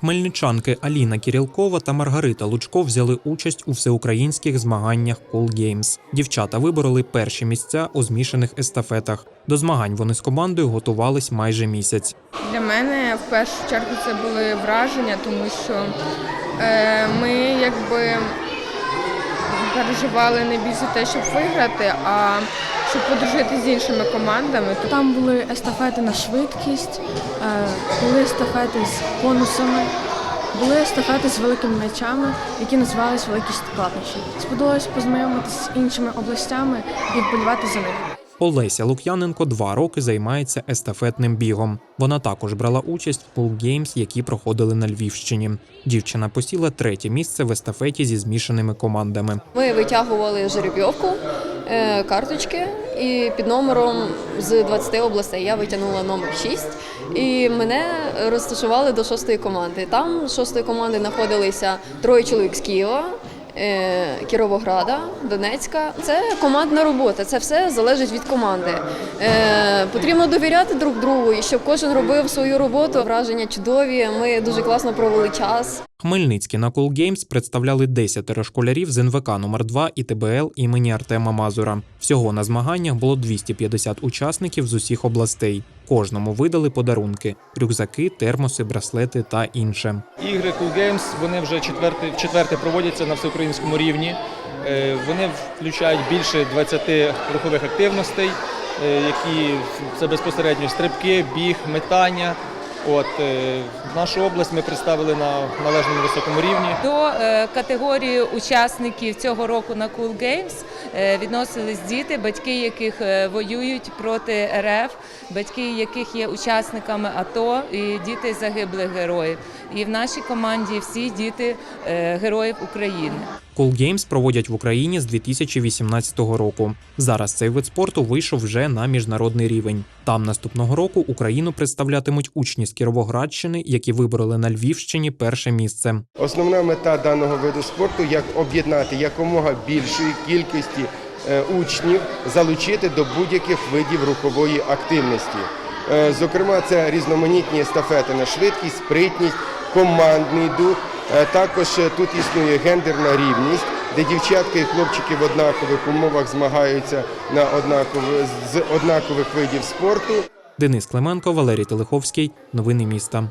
Хмельничанки Аліна Кірілкова та Маргарита Лучко взяли участь у всеукраїнських змаганнях Cool Games. Дівчата вибороли перші місця у змішаних естафетах. До змагань вони з командою готувались майже місяць. Для мене в першу чергу це були враження, тому що е, ми якби переживали не більше те, щоб виграти, а щоб подружити з іншими командами. Там були естафети на швидкість, е, були естафети з конусами, були естафети з великими м'ячами, які називались великі складнощі. Сподобалось познайомитися з іншими областями і вболівати за них. Олеся Лук'яненко два роки займається естафетним бігом. Вона також брала участь в Games, які проходили на Львівщині. Дівчина посіла третє місце в естафеті зі змішаними командами. Ми витягували жеребйовку, е, карточки, і під номером з 20 областей я витягнула номер 6. І мене розташували до шостої команди. Там з шостої команди знаходилися троє чоловік з Києва. Е, Кіровограда, Донецька. Це командна робота, це все залежить від команди. Е, потрібно довіряти друг другу, і щоб кожен робив свою роботу. Враження чудові. Ми дуже класно провели час. Хмельницькі на Cool Games представляли 10 школярів з НВК номер 2 і ТБЛ імені Артема Мазура. Всього на змаганнях було 250 учасників з усіх областей. Кожному видали подарунки: рюкзаки, термоси, браслети та інше. Ігри Cool Games вони вже четверте, четверте проводяться на всеукраїнському рівні. Е, Вони включають більше 20 рухових активностей, е, які це безпосередньо стрибки, біг, метання. От е, нашу область ми представили на належному високому рівні. До е, категорії учасників цього року на Cool Games е, відносились діти, батьки яких воюють проти РФ, батьки яких є учасниками АТО і діти загиблих героїв. І в нашій команді всі діти героїв України. Cool Games проводять в Україні з 2018 року. Зараз цей вид спорту вийшов вже на міжнародний рівень. Там наступного року Україну представлятимуть учні з Кіровоградщини, які вибороли на Львівщині перше місце. Основна мета даного виду спорту як об'єднати якомога більшої кількості е, учнів, залучити до будь-яких видів рухової активності. Е, Зокрема, це різноманітні естафети на швидкість, спритність, командний дух. Е, Також е, тут існує гендерна рівність, де дівчатки і хлопчики в однакових умовах змагаються на однакові, з однакових видів спорту. Денис Клименко, Валерій Телеховський. Новини міста.